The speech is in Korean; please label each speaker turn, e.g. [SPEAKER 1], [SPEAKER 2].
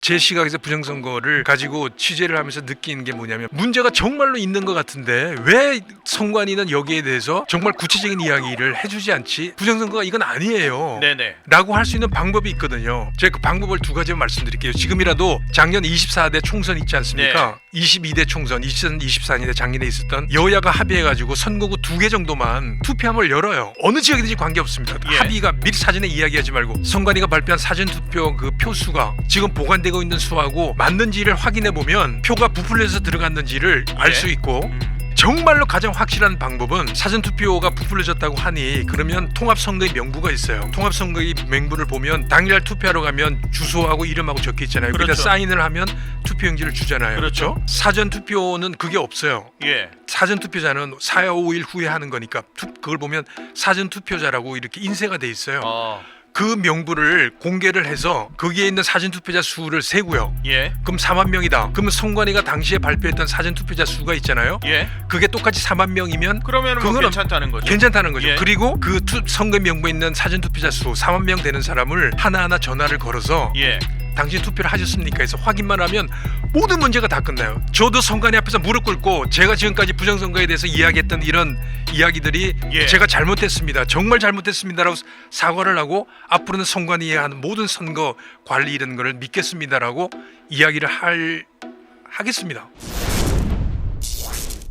[SPEAKER 1] 제 시각에서 부정선거를 가지고 취재를 하면서 느끼는 게 뭐냐면 문제가 정말로 있는 것 같은데 왜 선관위는 여기에 대해서 정말 구체적인 이야기를 해주지 않지? 부정선거가 이건 아니에요.
[SPEAKER 2] 네네.
[SPEAKER 1] 라고 할 수 있는 방법이 있거든요. 제가 그 방법을 두 가지만 말씀드릴게요. 지금이라도 작년 24대 총선 있지 않습니까? 22대 총선, 2024년에 작년에 있었던 여야가 합의해가지고 선거구 두 개 정도만 투표함을 열어요. 어느 지역이든지 관계없습니다.
[SPEAKER 2] 예.
[SPEAKER 1] 합의가 미리 사전에 이야기하지 말고 선관위가 발표한 사전 투표 그 표수가 지금 보관되고 있는 수하고 맞는지를 확인해 보면 표가 부풀려서 들어갔는지를 알
[SPEAKER 2] 예.
[SPEAKER 1] 수 있고 정말로 가장 확실한 방법은 사전 투표가 부풀려졌다고 하니 그러면 통합 선거의 명부가 있어요. 통합 선거의 명부를 보면 당일날 투표하러 가면 주소하고 이름하고 적혀 있잖아요.
[SPEAKER 2] 그렇죠.
[SPEAKER 1] 사인을 하면 투표용지를 주잖아요.
[SPEAKER 2] 그렇죠.
[SPEAKER 1] 사전 투표는 그게 없어요.
[SPEAKER 2] 예.
[SPEAKER 1] 사전 투표자는 4, 5일 후에 하는 거니까 투- 그걸 보면 사전 투표자라고 이렇게 인쇄가 돼 있어요.
[SPEAKER 2] 어.
[SPEAKER 1] 그 명부를 공개를 해서 거기에 있는 사전 투표자 수를 세고요.
[SPEAKER 2] 예.
[SPEAKER 1] 그럼 4만 명이다. 그러면 선관위가 당시에 발표했던 사전 투표자 수가 있잖아요.
[SPEAKER 2] 예.
[SPEAKER 1] 그게 똑같이 4만 명이면
[SPEAKER 2] 그러면 뭐 괜찮다는 거죠.
[SPEAKER 1] 괜찮다는 거죠.
[SPEAKER 2] 예.
[SPEAKER 1] 그리고 그 투, 선거 명부에 있는 사전 투표자 수 4만 명 되는 사람을 하나하나 전화를 걸어서
[SPEAKER 2] 예.
[SPEAKER 1] 당신 투표를 하셨습니까? 해서 확인만 하면 모든 문제가 다 끝나요. 저도 선관위 앞에서 무릎 꿇고 제가 지금까지 부정선거에 대해서 이야기했던 이런 이야기들이
[SPEAKER 2] 예.
[SPEAKER 1] 제가 잘못했습니다. 정말 잘못했습니다라고 사과를 하고 앞으로는 선관위에 하는 모든 선거 관리 이런 거를 믿겠습니다라고 이야기를 할 하겠습니다.